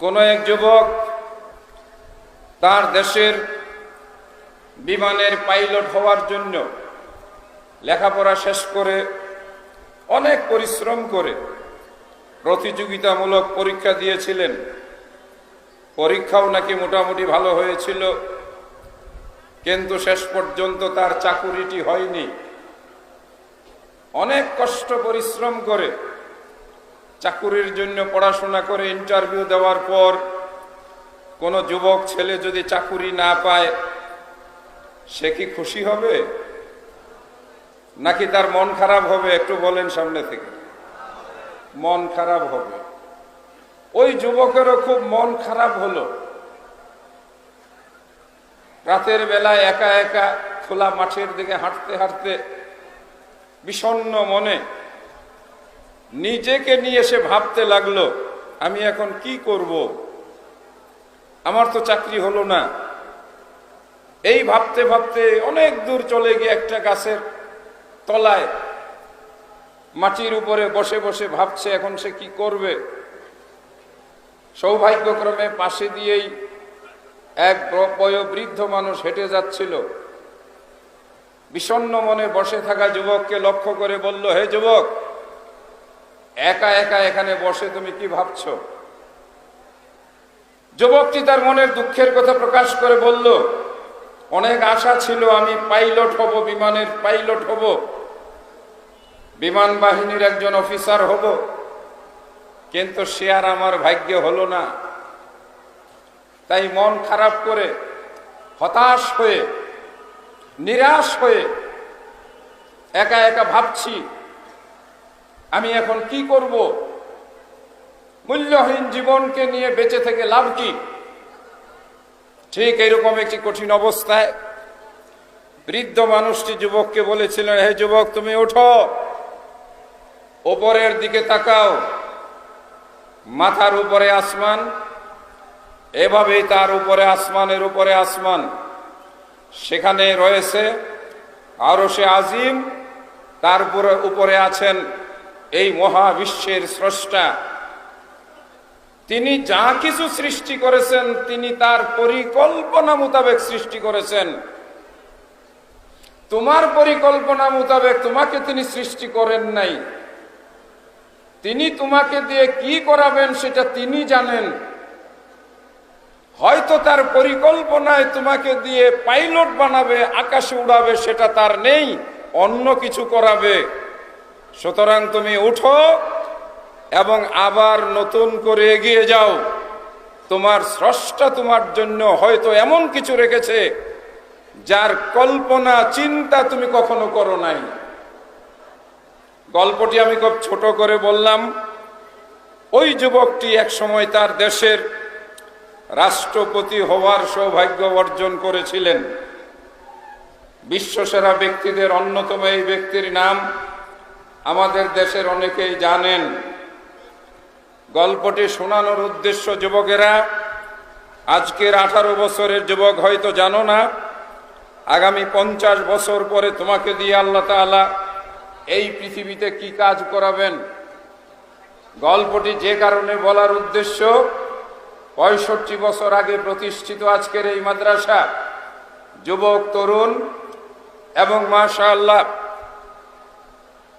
কোনো এক যুবক তার দেশের বিমানের পাইলট হওয়ার জন্য লেখাপড়া শেষ করে অনেক পরিশ্রম করে প্রতিযোগিতামূলক পরীক্ষা দিয়েছিলেন। পরীক্ষাও নাকি মোটামুটি ভালো হয়েছিল, কিন্তু শেষ পর্যন্ত তার চাকুরিটি হয়নি। অনেক কষ্ট, পরিশ্রম করে চাকুরির জন্য পড়াশোনা করে ইন্টারভিউ দেওয়ার পর কোনো যুবক ছেলে যদি চাকুরি না পায়, সে কি খুশি হবে? নাকি তার মন খারাপ হবে? একটু বলেন সামনে থেকে। মন খারাপ হবে। ওই যুবকেরও খুব মন খারাপ হলো। রাতের বেলায় একা একা খোলা মাঠের দিকে হাঁটতে হাঁটতে বিষণ্ণ মনে নিজেকে নিয়ে সে ভাবতে লাগল, আমি এখন কি করব? আমার তো চাকরি হলো না। এই ভাবতে ভাবতে অনেক দূর চলে গিয়ে একটা গাছের তলায় মাটির উপরে বসে বসে ভাবছে, এখন সে কি করবে? সৌভাগ্যক্রমে পাশে দিয়েই এক বয়োবৃদ্ধ মানুষ হেঁটে যাচ্ছিল। বিষণ্ণ মনে বসে থাকা যুবককে লক্ষ্য করে বলল, হে যুবক একা একা এখানে বসে তুমি কি ভাবছ? যুবকটি তার মনের দুঃখের কথা প্রকাশ করে বলল, অনেক আশা ছিল আমি পাইলট হব, বিমানের পাইলট হব। বিমান বাহিনীর একজন অফিসার হব। কিন্তু সে আর আমার ভাগ্যে হলো না। তাই মন খারাপ করে, হতাশ হয়ে, নিরাশ হয়ে একা একা ভাবছি আমি এখন কি করব? মূল্যহীন জীবনকে নিয়ে বেঁচে থেকে লাভ কি? ঠিক এরকম একটি কঠিন অবস্থায় বৃদ্ধ মানুষটি যুবককে বলেছিলেন, হে যুবক, তুমি ওঠো। ওপরের দিকে তাকাও। মাথার উপরে আসমান, এভাবেই তার উপরে আসমানের উপরে আসমান। সেখানে রয়েছে আরও সে আজিম, তার উপরে আছেন এই মহাবিশ্বের স্রষ্টা। তিনি যা কিছু সৃষ্টি করেছেন, তিনি তার পরিকল্পনা মোতাবেক সৃষ্টি করেছেন। তোমার পরিকল্পনা মোতাবেক তোমাকে তিনি সৃষ্টি করেন নাই। তিনি তোমাকে দিয়ে কি করাবেন সেটা তিনি জানেন। হয়তো তার পরিকল্পনায় তোমাকে দিয়ে পাইলট বানাবে, আকাশে উড়াবে, সেটা তার নেই, অন্য কিছু করাবে। সুতরাং তুমি উঠো এবং আবার নতুন করে এগিয়ে যাও। তোমার স্রষ্টা তোমার জন্য হয়তো এমন কিছু রেখেছে, যার কল্পনা, চিন্তা তুমি কখনো করো নাই। গল্পটি আমি খুব ছোট করে বললাম। ওই যুবকটি এক সময় তার দেশের রাষ্ট্রপতি হওয়ার সৌভাগ্য অর্জন করেছিলেন। বিশ্বসেরা ব্যক্তিদের অন্যতম এই ব্যক্তির নাম আমাদের দেশের অনেকেই জানেন, গল্পটি শোনানোর উদ্দেশ্য যুবকেরা, আজকের আঠারো বছরের যুবক হয়তো জানো না, আগামী পঞ্চাশ বছর পরে তোমাকে দিয়ে আল্লাহ তালা এই পৃথিবীতে কি কাজ করাবেন? গল্পটি যে কারণে বলার উদ্দেশ্য, পঁয়ষট্টি বছর আগে প্রতিষ্ঠিত আজকের এই মাদ্রাসা, যুবক, তরুণ এবং মাশা আল্লাহ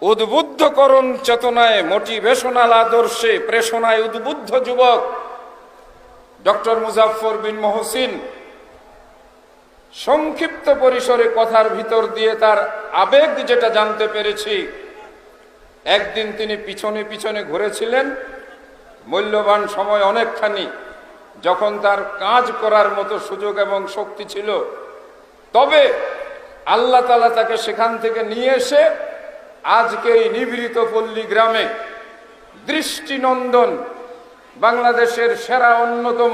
উদ্বুদ্ধকরণ চেতনায় মোটিভেশনাল আদর্শে প্রেষণায় উদ্বুদ্ধ যুবক ডক্টর মুজাফর বিন মহসিন সংক্ষিপ্ত পরিসরে কথার ভিতর দিয়ে তার আবেগ যেটা জানতে পেরেছি, একদিন তিনি পিছনে পিছনে ঘুরেছিলেন, মূল্যবান সময় অনেকখানি, যখন তার কাজ করার মতো সুযোগ এবং শক্তি ছিল। তবে আল্লাহ তালা তাকে সেখান থেকে নিয়ে এসে আজকে এই নিভৃত পল্লী গ্রামে দৃষ্টিনন্দন বাংলাদেশের সেরা অন্যতম।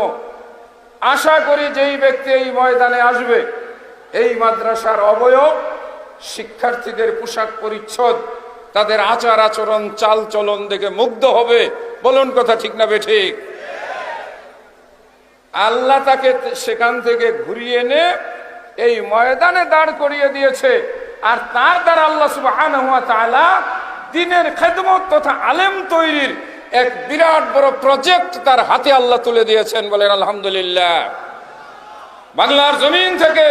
আশা করি যেই ব্যক্তি এই ময়দানে আসবে, এই মাদ্রাসার অবয়ব, শিক্ষার্থীদের পোশাক পরিচ্ছদ, তাদের আচার আচরণ চাল চলন দেখে মুগ্ধ হবে, বলুন কথা ঠিক না বেঠিক? আল্লাহ তাকে সেখান থেকে ঘুরিয়ে এনে এই ময়দানে দাঁড় করিয়ে দিয়েছে। আর তার দ্বারা আল্লাহ সুবাহ দিনের খেদমত তথা আলেম তৈরির এক বিরাট বড় প্রজেক্ট তার হাতে আল্লাহ তুলে দিয়েছেন বলেন আলহামদুলিল্লাহ। বাংলার জমিন থেকে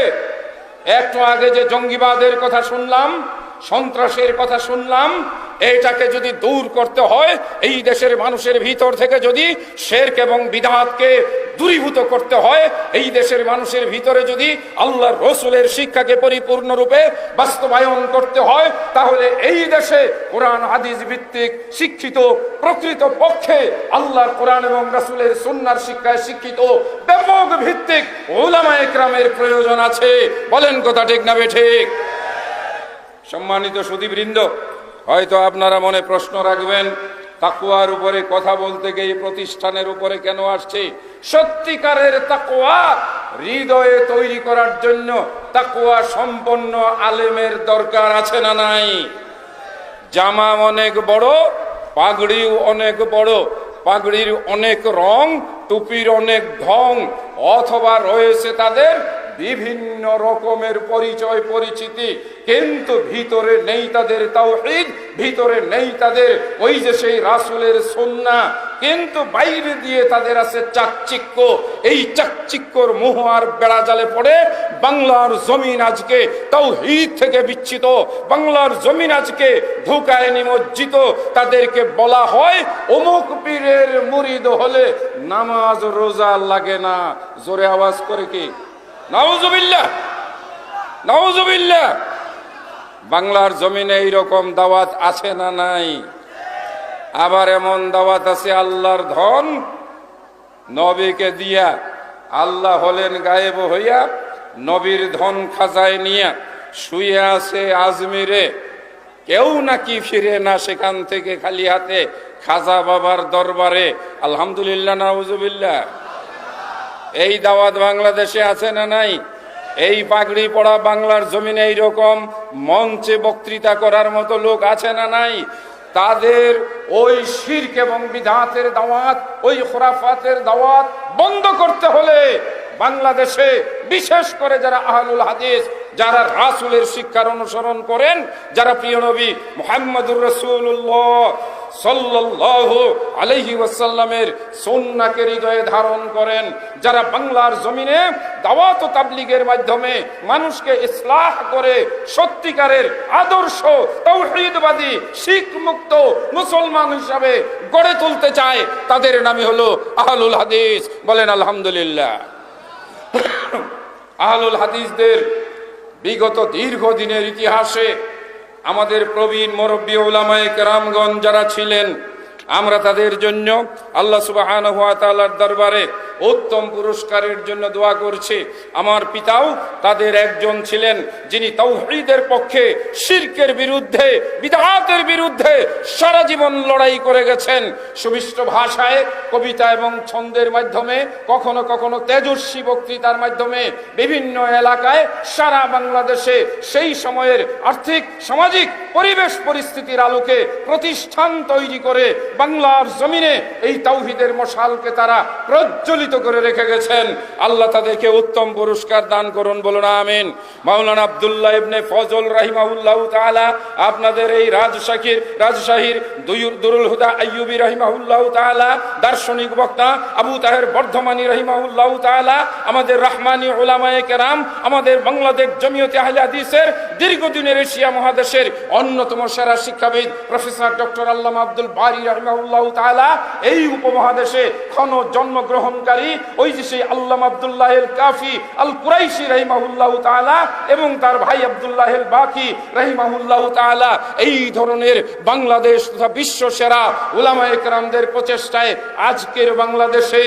একটু আগে যে জঙ্গিবাদের কথা শুনলাম সন্ত্রাসের কথা শুনলাম এটাকে যদি দূর করতে হয়, এই দেশের মানুষের ভিতর থেকে যদি শেরক এবং বিধাতকে দূরীভূত করতে হয়, এই দেশের মানুষের ভিতরে যদি আল্লাহর রসুলের শিক্ষাকে পরিপূর্ণরূপে বাস্তবায়ন করতে হয়, তাহলে এই দেশে কোরআন, হাদিস ভিত্তিক শিক্ষিত প্রকৃত পক্ষে আল্লাহর কোরআন এবং রাসুলের সুন্নার শিক্ষায় শিক্ষিত ব্যাপক ভিত্তিক ওলামা একরামের প্রয়োজন আছে। বলেন কথা ঠিক না বে ঠিক? সম্মানিত সুদীবৃন্দ হয়তো আপনারা মনে প্রশ্ন রাখবেন, তাকুয়ার উপরে কথা বলতে গিয়ে প্রতিষ্ঠানের উপরে কেন আসছে? সত্যিকারের তাকুয়া হৃদয়ে তৈরি করার জন্য তাকুয়া সম্পন্ন আলেমের দরকার আছে না নাই? জামা অনেক বড়, পাগড়িও অনেক বড়, পাগড়ির অনেক রং, টুপির অনেক ঢং, অথবা রয়েছে তাদের বিভিন্ন রকমের পরিচয়, পরিচিতি, কিন্তু ভিতরে নেই তাদের তাওহীদ, ভিতরে নেই তাদের ওই যে সেই রাসুলের সন্না কিন্তু বাইরে দিয়ে তাদের আছে চাকচিক্য। এই চাকচিক্যর মোহ আর বেড়া জালে পড়ে। বাংলার জমিন আজকে তাওহীদ থেকে বিচ্ছিত। বাংলার জমিন আজকে ধোকায় নিমজ্জিত তাদেরকে বলা হয়, অমুক পীরের মুরিদ হলে নামাজ রোজা লাগে না। জোরে আওয়াজ করে কি? বাংলার জমিনে এইরকম দাওয়াত আছে না নাই? আবার এমন দাওয়াত আছে আল্লাহর ধন নবীকে দিয়া আল্লাহ হলেন গায়েব হইয়া নবীর ধন খাজায় নিয়া শুয়ে আছে আজমিরে। কেউ নাকি ফিরে না সেখান থেকে খালি হাতে খাজা বাবার দরবারে। আলহামদুলিল্লাহ, নাউজুবিল্লাহ। এই দাওয়াত বাংলাদেশে আছে না নাই? এই পাগড়ি পড়া বাংলার জমিনে এইরকম মঞ্চে বক্তৃতা করার মতো লোক আছে না নাই? তাদের ওই শির্ক এবং বিধাতের দাওয়াত, ওই খোরাফাতের দাওয়াত বন্ধ করতে হলে বাংলাদেশে বিশেষ করে যারা আহলুল হাদিস যারা রাসুলের শিক্ষার অনুসরণ করেন, যারা প্রিয় নবী মোহাম্মদুর রসুল্লাহ সাল্লাল্লাহু আলাইহি ওয়াসাল্লামের সুন্নাহকে হৃদয়ে ধারণ করেন, যারা বাংলার জমিনে দাওয়াত তাবলীগের মাধ্যমে মানুষকে ইসলাহ করে, সত্যিকারের আদর্শ, তৌহিদবাদী শিখ মুক্ত মুসলমান হিসাবে গড়ে তুলতে চায়, তাদের নামই হলো আহলুল হাদিস। বলেন আলহামদুলিল্লাহ। আহলুল হাদিসদের বিগত দীর্ঘদিনের ইতিহাসে আমাদের প্রবীণ মুরব্বী ওলামায়ে কেরামগঞ্জ যারা ছিলেন আমরা তাদের জন্য আল্লাহ সুবাহান হাত তাআলার দরবারে উত্তম পুরস্কারের জন্য দোয়া করছি। আমার পিতাও তাদের একজন ছিলেন যিনি তৌহিদের পক্ষে শিরকের বিরুদ্ধে বিধাতের বিরুদ্ধে সারা জীবন লড়াই করে গেছেন। সুমিষ্ট ভাষায় কবিতা এবং ছন্দের মাধ্যমে, কখনো কখনো তেজস্বী বক্তৃতার মাধ্যমে বিভিন্ন এলাকায় সারা বাংলাদেশে সেই সময়ের আর্থিক, সামাজিক পরিবেশ পরিস্থিতির আলোকে প্রতিষ্ঠান তৈরি করে বাংলার জমিনে এই তাওহিদের মশালকে তারা প্রজ্বলিত করে রেখে গেছেন। আল্লাহ তাদেরকে উত্তম পুরস্কার দান করুন, বলুন আমিন। মাওলানা আব্দুল্লাহ ইবনে ফজল রাহিমাহুল্লাহ তাআলা আপনাদের এই রাজশাহীর রাজশাহীর দুরুল হুদা আইয়ুবী রাহিমাহুল্লাহ তাআলা, দার্শনিক বক্তা আবু তাহের বর্ধমানী রাহিমাহুল্লাহ তাআলা, আমাদের রহমানি ওলামায়ে কেরাম, আমাদের বাংলাদেশ জমিয়তে আহলে হাদিসের দীর্ঘদিনের এশিয়া মহাদেশের অন্যতম সেরা শিক্ষাবিদ প্রফেসর ডক্টর আল্লাহ আব্দুল বারি রাহিমাহুল্লাহ তাআলা এই উপমহাদেশে ক্ষণ জন্মগ্রহণকারী, ওই যে সেই আল্লামা আব্দুল্লাহ কাফি আল কুরাইশি রাহিমাহুল্লাহ তাআলা এবং তার ভাই আব্দুল্লাহ বাকি রাহিমাহুল্লাহ তাআলা, এই ধরনের বাংলাদেশ তথা বিশ্ব সেরা উলামা একরামদের প্রচেষ্টায় আজকের বাংলাদেশে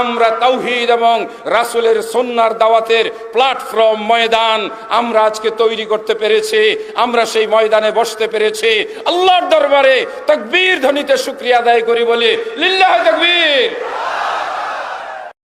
আমরা তাওহীদ এবং রাসূলের সন্ন্যার দাওয়াতের প্ল্যাটফর্ম ময়দান আমরা আজকে তৈরি করতে পেরেছি। আমরা সেই ময়দানে বসতে পেরেছি। আল্লাহর দরবারে তকবীর ধ্বনিতে শুকরিয়া আদায় করি বলি লিল্লাহ তাকবীর।